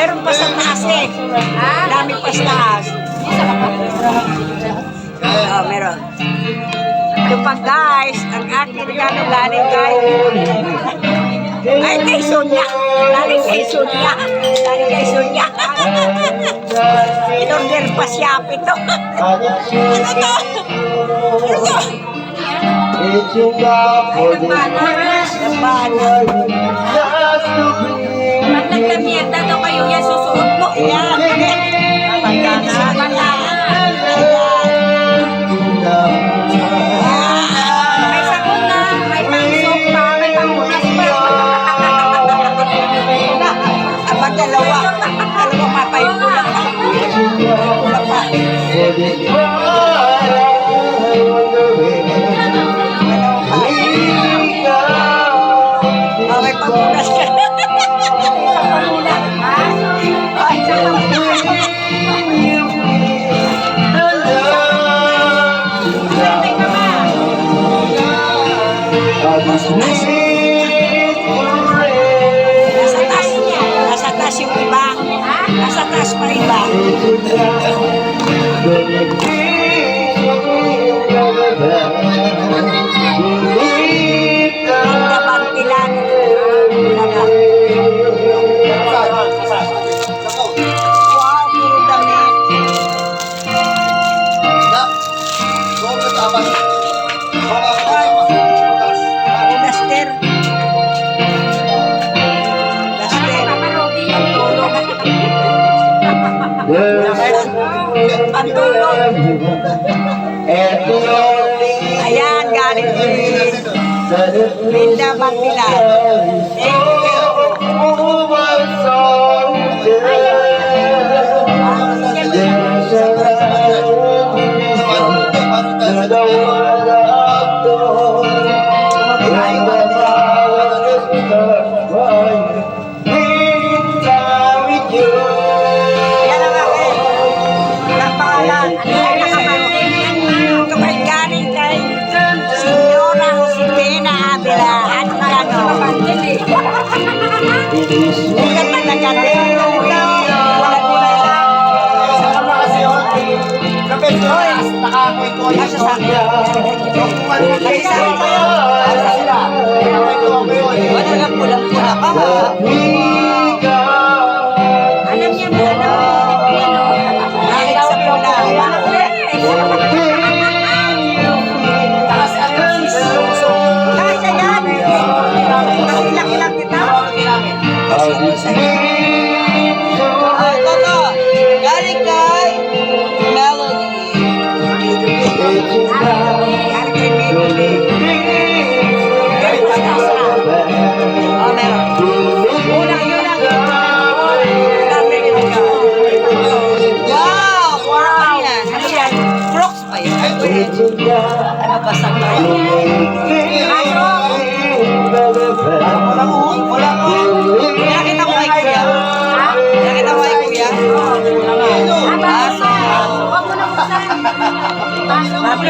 Meron pa sa taas eh. Dami pa sa taas. Oo, meron. Ito pa guys, ang aking regalo galing kay... Ay, kay Sonia. Galing kay Sonia. Galing kay Sonia. In-order pa siya ito. ano to? Ano to? It's your love for the just to bring Pag nagkamierda daw kayo, yan susuot mo. Ayan. Ayan, galing. Linda Magpilan. Thank you, ka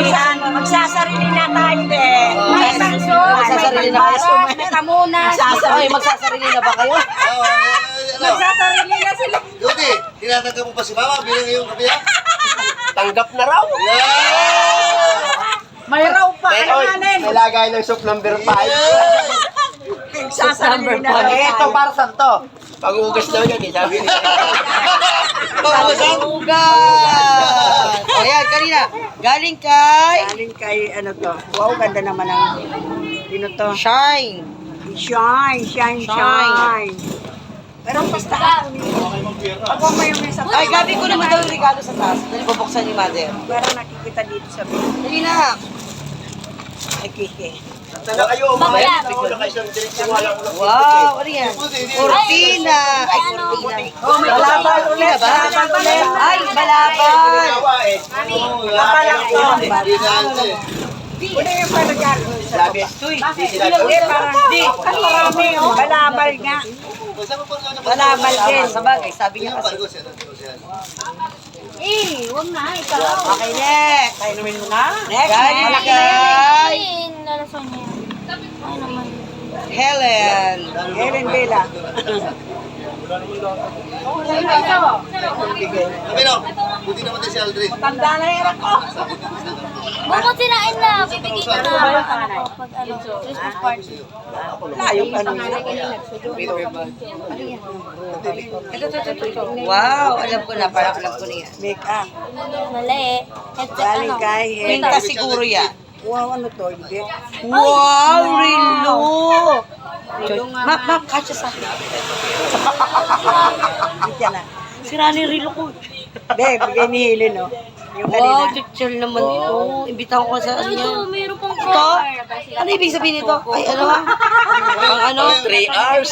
Mapisan, magsasarili na tayo, be. May may Magsasarili na kayo. pagbaras, may. Ay, magsasarili na ba kayo? Magsasarili na sila. Duty, tinatanggap mo pa si Mama bilang iyong kapiya? Tanggap na raw. May raw pa, kailanganin. May lagay ng soup number 5. Magsasarili na tayo. five. Ito para saan to? Pag-uugas daw yan, eh, sabi niya. Ugat! Ayan, kanina. Galing kay Galing kay, ano to. Wow, ganda naman ang, ano to. Shine. Shine, shine, Shine. shine. Pero basta ako Ako mo yung may sa Ay, gabi ko naman daw yung regalo sa taas. Dali bubuksan ni Mother. Pero nakikita dito sa. Dali na. Nakiki. Sana kayo, mamaya. Wow, ano yan? Cortina. Ay, cortina. Oh, balabal ulit. Ba? Balabal ulit. Ay, na ante. Una yung paragalo. Sabi, Tuy, Hindi, parang, di. Ang marami, oh. Balabal nga. Balabal din. Sa bagay, sabi niya kasi. Eh, huwag na, ikaw. Okay, next. Tayo naman muna. Next, Galing next. kay Eh, nalason niya. Helen. Helen Vela. Kami no, buti naman din si Aldrin. Tanda na yung ako. Bukod sinain na, bibigay ko na. Pag ano, Christmas party. Layo ka nung Wow, alam ko na, parang alam ko na yan. Make up. Mali. Galing ano. kay Pinta siguro yan. Wow, ano to? Wow, Rilo! Map, map, kasya sa akin. Hindi na. Sira ni Rilo ko. Hindi, bigay ni Helen, no? Yung Wow, kanina. chichel naman ito. Imbitahan ko sa ano Ito, yan. mayroon pang Ito? Ano ibig sabihin nito? Ay, ano ha? Pang ano? 3 hours.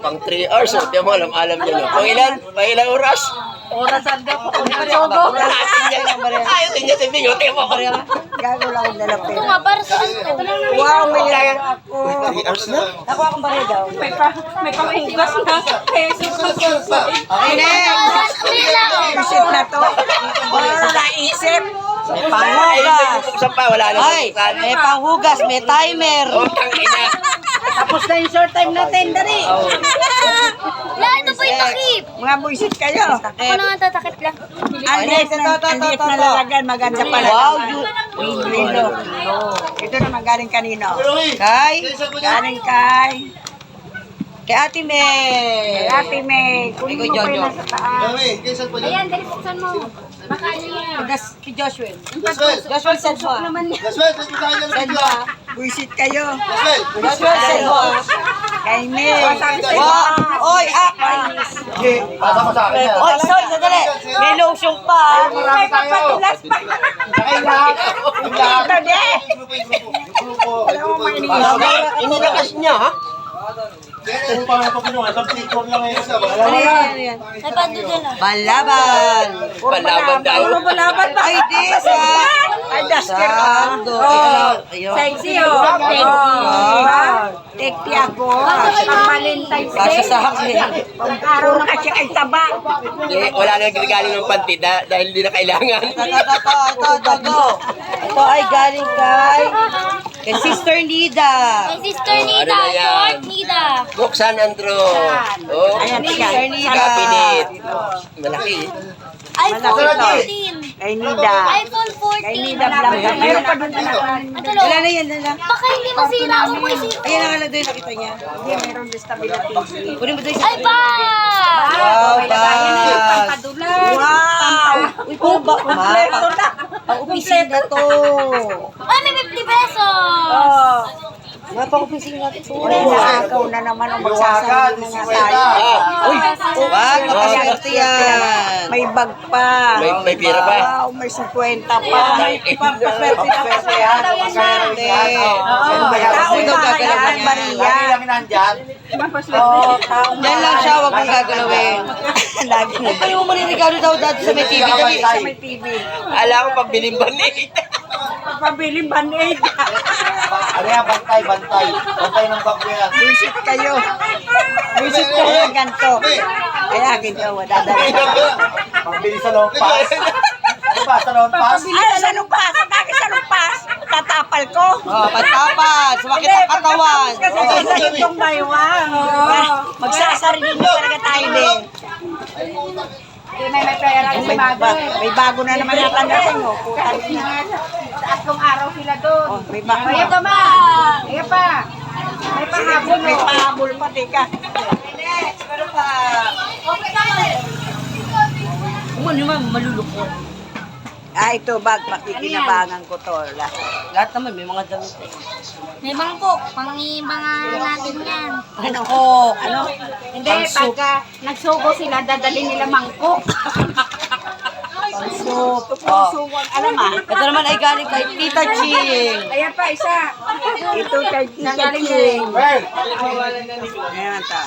Pang 3 hours. Oh, Tiyan mo, alam, alam niya. No? Pang ilan? Pang ilang oras? Orasan daw po. Ayaw din niya sabihin. O, tingnan mo. Gago lang akong dalapin. Ito nga, para saan to? Wow, may ako. 3 hours na? Ako akong bari daw. Okay, next! Isip na to. Wala naisip. May Ay, panghugas. pa. Na. Ay, may panghugas, may timer. O, tangina. Tapos na yung short time natin, dali. La, ito po yung takip. Mga buisit kayo. Ako na nga tatakip lang. Ang liit na, ang liit na lalagyan, maganda pala. Wow, you, Rilo. Ito naman galing kanino. kay. Galing kay kay Ate May. Ate May. Kunin mo Ikaw, pa yung Jojo. nasa taas. Ayan, dali buksan mo. Baka ano yan. Kay Joshua. Joshua, send mo ah. Gaswell, send mo Send mo Buisit kayo. Mo ah. Kay oy, ah. Pasa mo sa akin yan. Oy, sorry, sandali. May lotion pa. May papatulas pa. Ay, lahat. Ito de. Alam mo, may Inilakas niya, ha? Kaya pa nga pa pinuha. Isang picture lang ngayon sa Ano yan, ano yan? Dyan ah. Balaban. Palaban daw. Balaban pa. Ay, di, sa... Ay, ano, ayun. Sexy oh. Tekti ako. Pang Valentine's Kasya sa akin. Araw na kasi ay taba. Hindi, wala na nagregalo ng panty da- dahil hindi na kailangan. Ito, ito, ito, ito, ito, ay galing kay... Kay Sister Nida. May sister Oh, Nida, ano na yan? short Nida. Buksan, Andrew. Oh, Ayan, Sister. Nida. Kapilit. Malaki. eh. iPhone Malaki. 14. Kay Nida. iPhone 14. Kay Nida Blanca. Meron pa doon anak. Lo. Wala na yan, wala na. Baka hindi masira ako po isip. Ayan ang doon nakita niya. Hindi, meron din stability. Kunin mo doon sa... Ay, ba! Wow, bag. Wow! Uy, po ba? Kompleto na. Ang opisina to. Ay, may 50 pesos! Oh. Mga pang opisina to. Uy, nakakaw na naman ang magsasarili na nga tayo. Uy, wag makaswerte yan. May bag pa. May, may pira pa. Wow, may 50 pa. Papaswerte na paswerte. Paswerte. Tao Ito ba gagalaw yan, niya. Maria? Diyan lang siya, wag mong gagalawin. Lagi na. Ay, mo manirigalo daw dati sa may TV. Sa may TV. Alam ko pagbiling banit. Pabili band-aid. Ano yan, bantay, bantay. Bantay ng bag mo yan. Visit kayo. Visit kayo ganito. Kaya ginawa, dadali. Pambili sa lompas. Ano ba, sa lompas? Ay, sa lumpas. Bakit sa lumpas? Tatapal ko. Oh, patapas. Sumakit ang katawan. Kasi sa itong baywang. Magsasarili na talaga tayo din. May, may pera may bago. May bago na naman yata natin. Oh. Putang ina. Tatlong araw sila doon. Oh, may bago. Ayan pa ba? Ayan pa. May pahabol. May pahabol pa, teka. Pero pa... Ano naman, malulukot. Ah, ito bag. Makikinabangan ko to. Lahat. Lahat naman, may mga damit eh. May mangkok. Pangibangan natin yan. Ano ko? Ano? Hindi, pagka nagsugo sila, dadali nila mangkok. Soup. Oh. Suwag, alam ah. Ito naman ay galing kay Tita Ching. Ayan pa, isa. Ito kay Tita Ching. Ayan ta.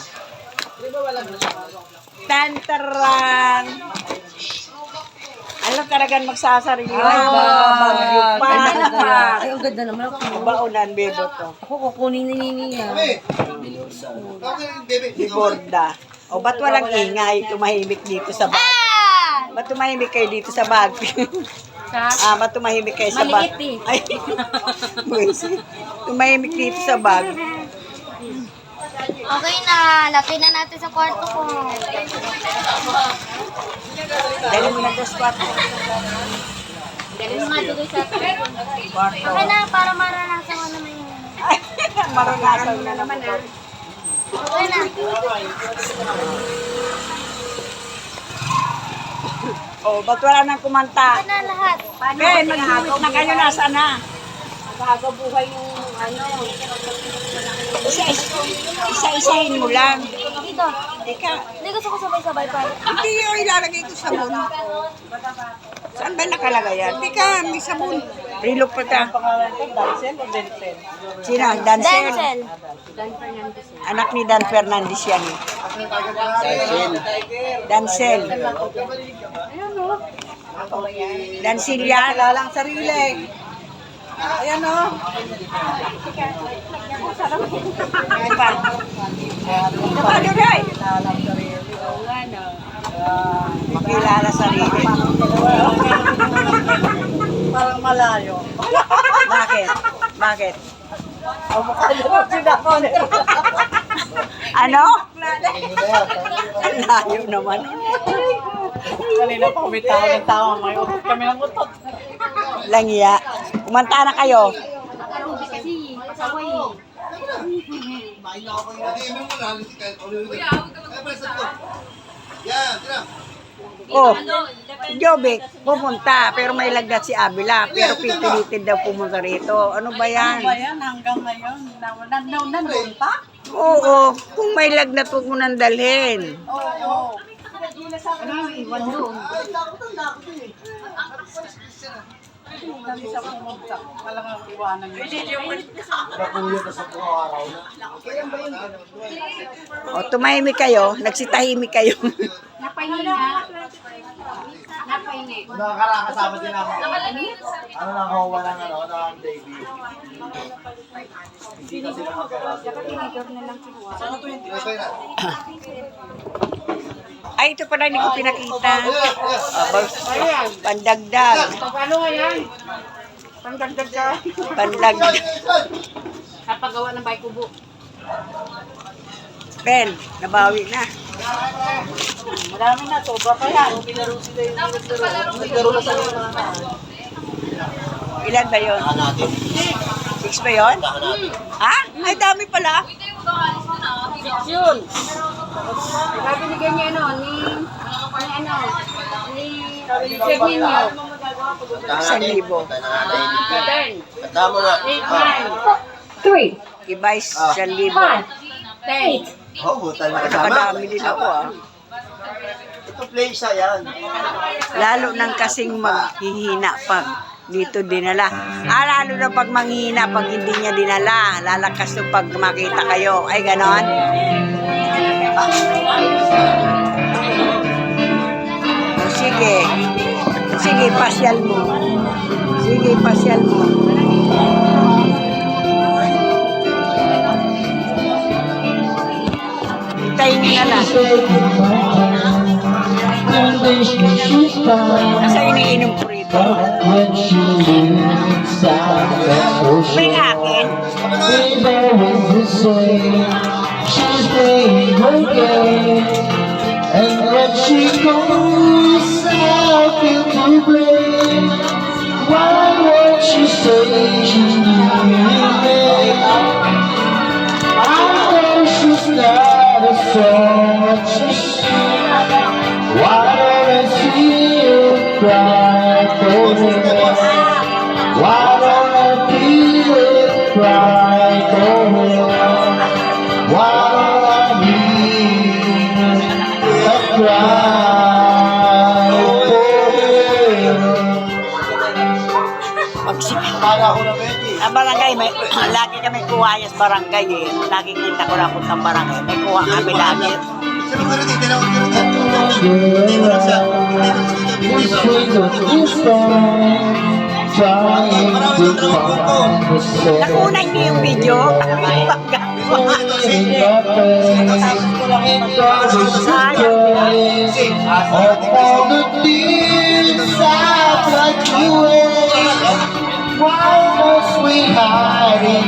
Tantaran. Alam talagang magsasarili. Ay, bagyo pa. Ay, pa? Ay, ang ganda naman. Ako, Baunan, bebo to. ako kukunin ni Nini. Di borda. O, ba't walang ingay? Tumahimik dito sa bag. Ah! Ba't tumahimik kayo dito sa bag? ah, ba't tumahimik kayo sa bag? Maliit eh. Ay, tumahimik dito sa bag. Okay na, laki na natin sa kwarto ko. Dali mo na dos kwarto. Galing mo nga dito sa Okay na, para maranasan ko naman yun. Maranasan na naman ah. Okay na. Oh, ba't wala nang kumanta? Okay na lahat. Ben, mag-duet na kayo, nasa na? Nagagabuhay yung ano. Isa, isa-isahin mo lang. Dito. Teka, Hindi gusto ko sabay-sabay pa. hindi yung ilalagay ko sabon. Saan ba nakalagay yan? Teka, may sabon. Rilok pa ta. Sino? Dancel? Denzel. Anak ni Dan Fernandez yan eh. Dancel. Dancel yan. Lalang sarili. Ayan o. Guy? Makilala sarili. Parang malayo. Bakit? Bakit? Ano? Ang layo naman. Kanina pa tao ng tao. Utot kami ng utot. Langya. Kumanta na kayo. Yan. Oh, Jobek, pumunta. Pero may lagnat si Abila. Pero pipilitin daw pumunta rito. Ano ba yan? Ayan, hanggang ngayon. Na- na- na- Nandun pa? Oo, kung may lagnat, huwag mo nang dalhin. Oo. Dali sa pumunta. Talagang iwanan niya. Nakuya ka sa buong araw na. O, tumahimik kayo. Nagsitahimik kayo. Nakakara kasama din namin. Ano na kawawa ng ano, ng baby. Hindi kasi nakakara. Saan ito yung na? Ay, ito pala hindi ko pinakita. Aba, pandagdag. Paano nga yan? Pangdagdag ka. Pandagdag. Kapagawa ng bike kubo. Ben, nabawi na. Marami na, sobra pa yan. Pinaro sila yung naglaro na sa Ilan ba natin? Six ba natin? Ha? Ay, dami pala. Yun. Sabi binigyan niya ano, ni, ni ano, ni Sir Ninyo. Saan Isang natin? libo. Saan natin? Tanda mo na. Three, Iba isang libo. ten. Oh, buta na kasama. Nakadami din ako ah. Ito place siya yan. Lalo nang kasing maghihina pag dito dinala. Ah, lalo na pag manghihina pag hindi niya dinala. Lalakas to pag makita kayo. Ay, ganon. O, sige. Sige, pasyal mo. Sige, pasyal mo. Hintayin niyo na lang. Kasi iniinom ko rito. When she lives inside that ocean, it's always the same. She's playing her game, and when she goes may, lagi kami kuha sa barangay eh. Lagi kita ko na punta barangay. May kuha kami lagi. Sino ka rin? Tinawag ko rin. Hindi mo lang siya. Hindi mo lang siya. This is a new song, trying to find the soul. Nakunan niyo yung video. In the face of all the things I've let you in.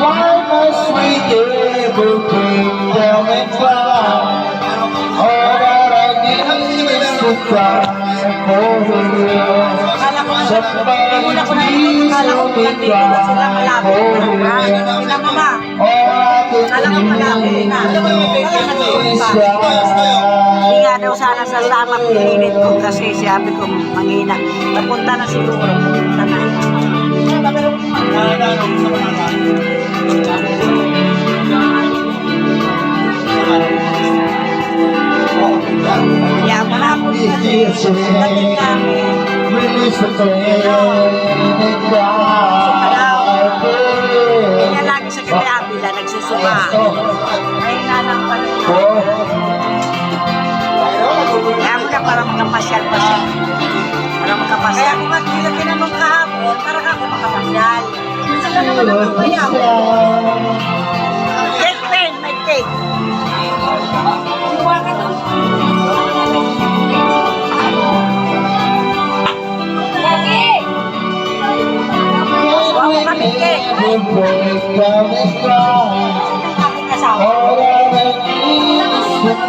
Why must we hide emotion? everything coming by. All that I need is to cry for you. Somebody please help me cry for you. Kala ko can malabo na. is Hindi nga daw sana sasama ko init ko kasi sabi ko manghina. Napunta na siguro. Na. Kaya na po. Bakit namin? Release the and cry nagsusuma. Ay nalang pa rin. Kaya mo na para makapasyal-pasyal. Para makapasyal. Kaya kung magkila ka naman kahapon, para ka ako makapasyal. Sila naman ang mabayaw. Cake pen, may cake. Iwa ka to. Iwa mo kami cake.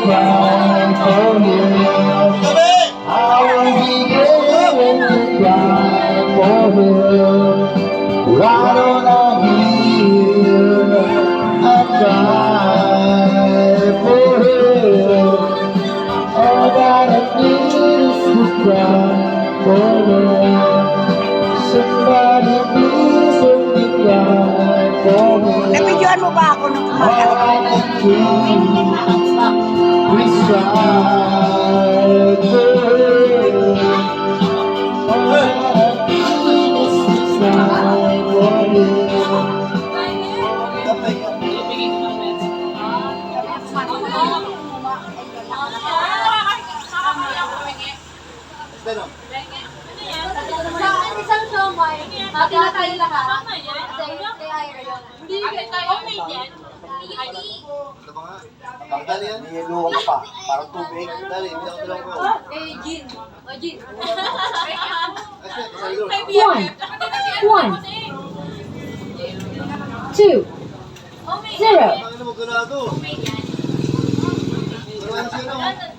Gabi! Hati na tayo lahat. Sa kay Ira yun. Hindi, okay yan. ano ba nga? Ang dali yan. Niluwang pa. Parang tubig. Dali, hindi ako dalawa ko. Eh, Jin. O, kasali doon. One. One. Two. Zero. Ang ina mo ganado. Ganado siya no?